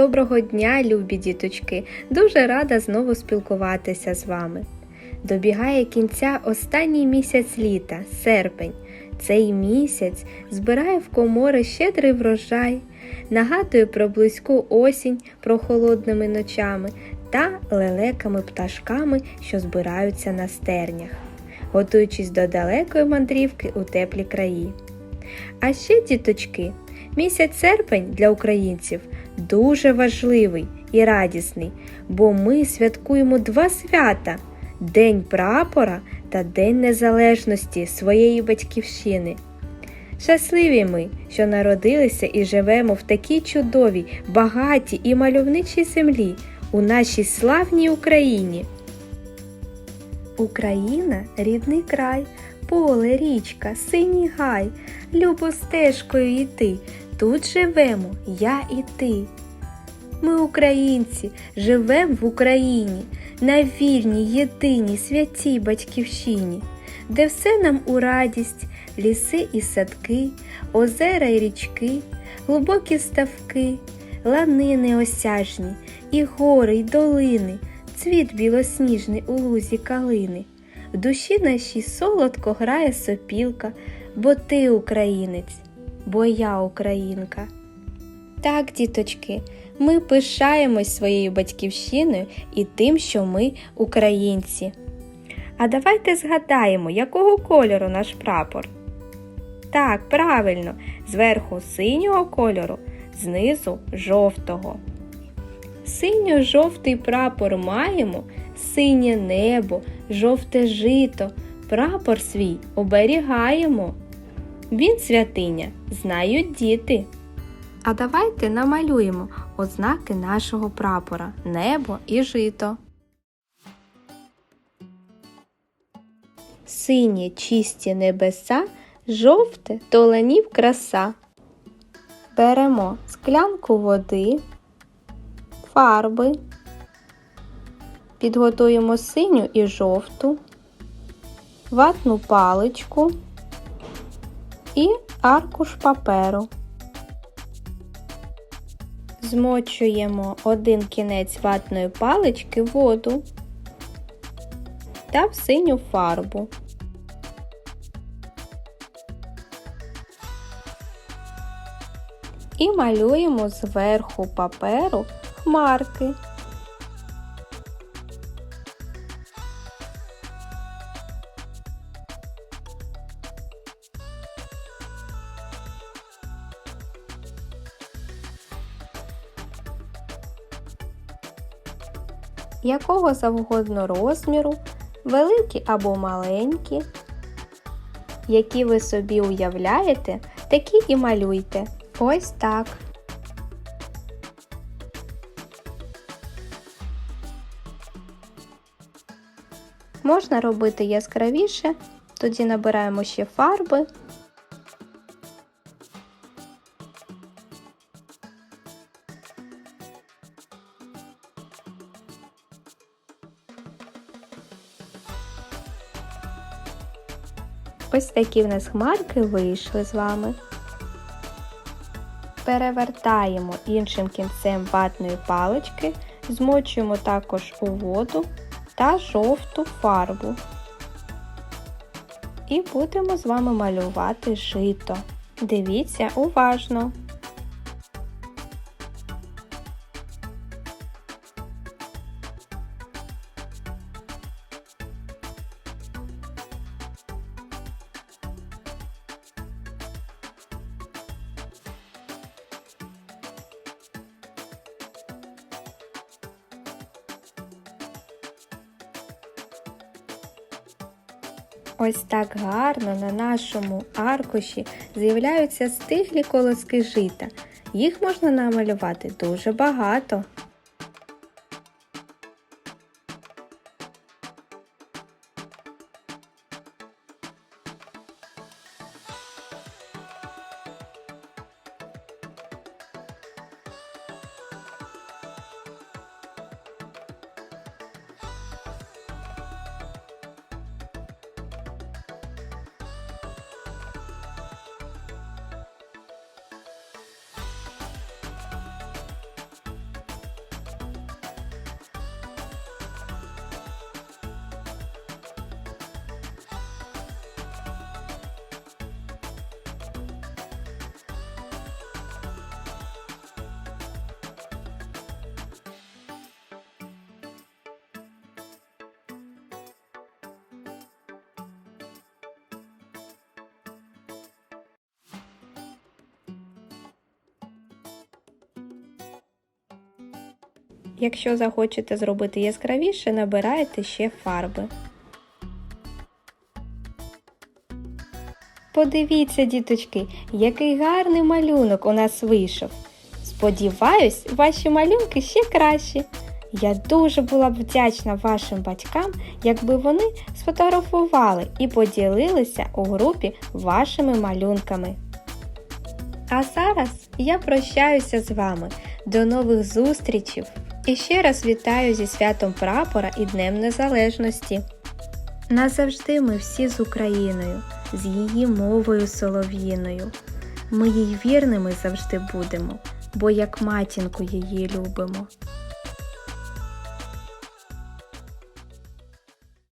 Доброго дня, любі діточки! Дуже рада знову спілкуватися з вами. Добігає кінця останній місяць літа, серпень. Цей місяць збирає в комори щедрий врожай, нагадує про близьку осінь прохолодними ночами та лелеками пташками, що збираються на стернях, готуючись до далекої мандрівки у теплі краї. А ще, діточки, місяць серпень для українців дуже важливий і радісний, бо ми святкуємо два свята День прапора та День Незалежності своєї батьківщини. Щасливі ми, що народилися і живемо в такій чудовій, багатій і мальовничій землі у нашій славній Україні. Україна рідний край, поле, річка, синій гай, любо стежкою йти. Тут живемо я і ти. Ми, українці, живемо в Україні, на вільній, єдиній, святій батьківщині, де все нам у радість, ліси і садки, озера й річки, глибокі ставки, ланини осяжні, і гори, й долини, цвіт білосніжний у лузі калини. В душі нашій солодко грає сопілка, бо ти українець, бо я українка. Так, діточки, ми пишаємось своєю батьківщиною і тим, що ми українці. А давайте згадаємо, якого кольору наш прапор. Так, правильно, зверху синього кольору, знизу жовтого. Синьо-жовтий прапор маємо, синє небо, жовте жито, прапор свій оберігаємо. Він святиня, знають діти. А давайте намалюємо ознаки нашого прапора небо і жито. Сині чисті небеса, жовте толанів краса. Беремо склянку води, фарби, підготуємо синю і жовту, ватну паличку і аркуш паперу. Змочуємо один кінець ватної палички в воду та в синю фарбу. І малюємо зверху паперу хмарки. Якого завгодно розміру, великі або маленькі. Які ви собі уявляєте, такі і малюйте. Ось так. Можна робити яскравіше, тоді набираємо ще фарби. Ось такі в нас хмарки вийшли з вами. Перевертаємо іншим кінцем ватної палички, змочуємо також у воду та жовту фарбу. І будемо з вами малювати жито. Дивіться уважно. Ось так гарно на нашому аркуші з'являються стиглі колоски жита. Їх можна намалювати дуже багато. Якщо захочете зробити яскравіше, набирайте ще фарби. Подивіться, діточки, який гарний малюнок у нас вийшов. Сподіваюсь, ваші малюнки ще кращі. Я дуже була б вдячна вашим батькам, якби вони сфотографували і поділилися у групі вашими малюнками. А зараз я прощаюся з вами. До нових зустрічей і ще раз вітаю зі святом прапора і Днем Незалежності. Назавжди ми всі з Україною, з її мовою солов'їною. Ми їй вірними завжди будемо, бо як матінку її любимо.